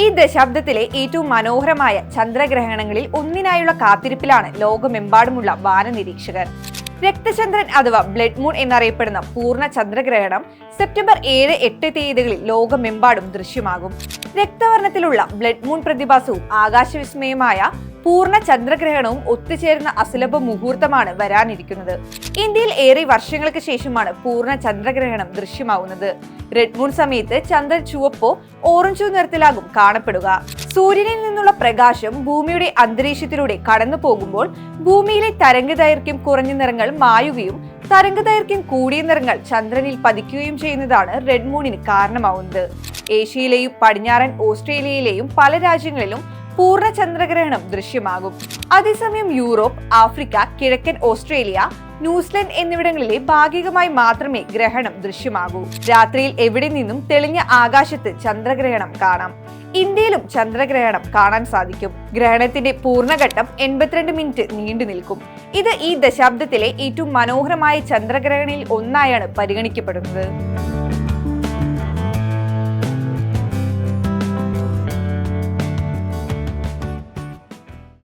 ഈ ദശാബ്ദത്തിലെ ഏറ്റവും മനോഹരമായ ചന്ദ്രഗ്രഹണങ്ങളിൽ ഒന്നിനായുള്ള കാത്തിരിപ്പിലാണ് ലോകമെമ്പാടുമുള്ള വാനനിരീക്ഷകർ. രക്തചന്ദ്രൻ അഥവാ ബ്ലഡ് മൂൺ എന്നറിയപ്പെടുന്ന പൂർണ ചന്ദ്രഗ്രഹണം സെപ്റ്റംബർ ഏഴ് എട്ട് തീയതികളിൽ ലോകമെമ്പാടും ദൃശ്യമാകും. രക്തവർണത്തിലുള്ള ബ്ലഡ് മൂൺ പ്രതിഭാസവും ആകാശവിസ്മയമായ പൂർണ ചന്ദ്രഗ്രഹണവും ഒത്തുചേരുന്ന അസുലഭ മുഹൂർത്തമാണ് വരാനിരിക്കുന്നത്. ഇന്ത്യയിൽ ഏറെ വർഷങ്ങൾക്ക് ശേഷമാണ് പൂർണ ചന്ദ്രഗ്രഹണം ദൃശ്യമാവുന്നത്. റെഡ് മൂൺ സമയത്ത് ചന്ദ്രൻ ചുവപ്പോ ഓറഞ്ചോ നിറത്തിലാകും കാണപ്പെടുക. സൂര്യനിൽ നിന്നുള്ള പ്രകാശം ഭൂമിയുടെ അന്തരീക്ഷത്തിലൂടെ കടന്നു പോകുമ്പോൾ ഭൂമിയിലെ തരംഗ ദൈർഘ്യം കുറഞ്ഞ നിറങ്ങൾ മായുകയും തരംഗ ദൈർഘ്യം കൂടിയ നിറങ്ങൾ ചന്ദ്രനിൽ പതിക്കുകയും ചെയ്യുന്നതാണ് റെഡ് മൂണിന് കാരണമാവുന്നത്. ഏഷ്യയിലെയും പടിഞ്ഞാറൻ ഓസ്ട്രേലിയയിലെയും പല രാജ്യങ്ങളിലും പൂർണ ചന്ദ്രഗ്രഹണം ദൃശ്യമാകും. അതേസമയം യൂറോപ്പ് ആഫ്രിക്ക കിഴക്കൻ ഓസ്ട്രേലിയ ന്യൂസിലൻഡ് എന്നിവിടങ്ങളിലെ ഭാഗികമായി മാത്രമേ ഗ്രഹണം ദൃശ്യമാകൂ. രാത്രിയിൽ എവിടെ നിന്നും തെളിഞ്ഞ ആകാശത്ത് ചന്ദ്രഗ്രഹണം കാണാം. ഇന്ത്യയിലും ചന്ദ്രഗ്രഹണം കാണാൻ സാധിക്കും. ഗ്രഹണത്തിന്റെ പൂർണഘട്ടം എൺപത്തിരണ്ട് മിനിറ്റ് നീണ്ടു നിൽക്കും. ഇത് ഈ ദശാബ്ദത്തിലെ ഏറ്റവും മനോഹരമായ ചന്ദ്രഗ്രഹണിൽ ഒന്നായാണ് പരിഗണിക്കപ്പെടുന്നത്.